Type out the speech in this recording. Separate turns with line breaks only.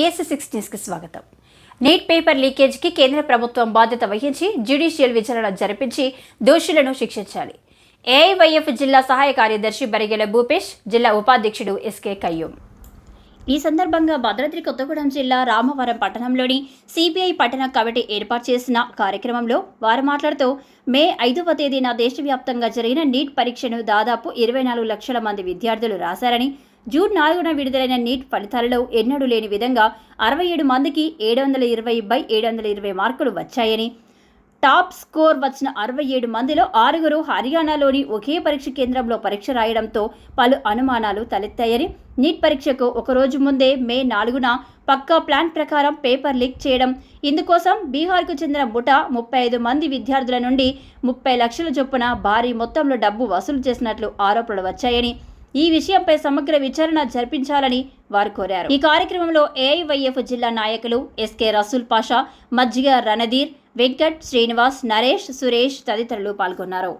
BSc six న్యూస్కి స్వాగతం. Neat paper లీకేజ్కి కేంద్ర ప్రభుత్వం బాధ్యత వహించి జ్యుడిషియల్ విచారణ జరిపించి దోషులను శిక్షించాలి. ఏఐవైఎఫ్ జిల్లా సహాయ కార్యదర్శి బరిగెల భూపేష్ జిల్లా ఉపాధ్యక్షుడు ఎస్కే కయ్యూం ఈ సందర్భంగా భద్రాద్రి కొత్తగూడెం జిల్లా రామవరం పట్టణంలోని సిబిఐ పట్టణ కమిటీ ఏర్పాటు చేసిన కార్యక్రమంలో వారు మాట్లాడుతూ మే ఐదవ తేదీన దేశవ్యాప్తంగా జరిగిన నీట్ పరీక్షను దాదాపు ఇరవై నాలుగు లక్షల మంది విద్యార్థులు రాశారని జూన్ నాలుగున విడుదలైన నీట్ ఫలితాలలో ఎన్నడూ లేని విధంగా అరవై ఏడు మందికి ఏడు వందల ఇరవై బై ఏడు వందల ఇరవై మార్కులు వచ్చాయని. టాప్ స్కోర్ వచ్చిన అరవై ఏడు మందిలో ఆరుగురు హర్యానాలోని ఒకే పరీక్ష కేంద్రంలో పరీక్ష రాయడంతో పలు అనుమానాలు తలెత్తాయని. నీట్ పరీక్షకు ఒకరోజు ముందే మే నాలుగున పక్కా ప్లాన్ ప్రకారం పేపర్ లీక్ చేయడం. ఇందుకోసం బీహార్కు చెందిన ముఠా ముప్పై ఐదు మంది విద్యార్థుల నుండి ముప్పై లక్షల చొప్పున భారీ మొత్తంలో డబ్బు వసూలు చేసినట్లు ఆరోపణలు వచ్చాయని. ఈ విషయంపై సమగ్ర విచారణ జరిపించాలని వారు కోరారు. ఈ కార్యక్రమంలో ఏఐవైఎఫ్ జిల్లా నాయకులు ఎస్కే రసూల్ పాషా మజ్జిగ రణధీర్ వెంకట్ శ్రీనివాస్ నరేష్ సురేష్ తదితరులు పాల్గొన్నారు.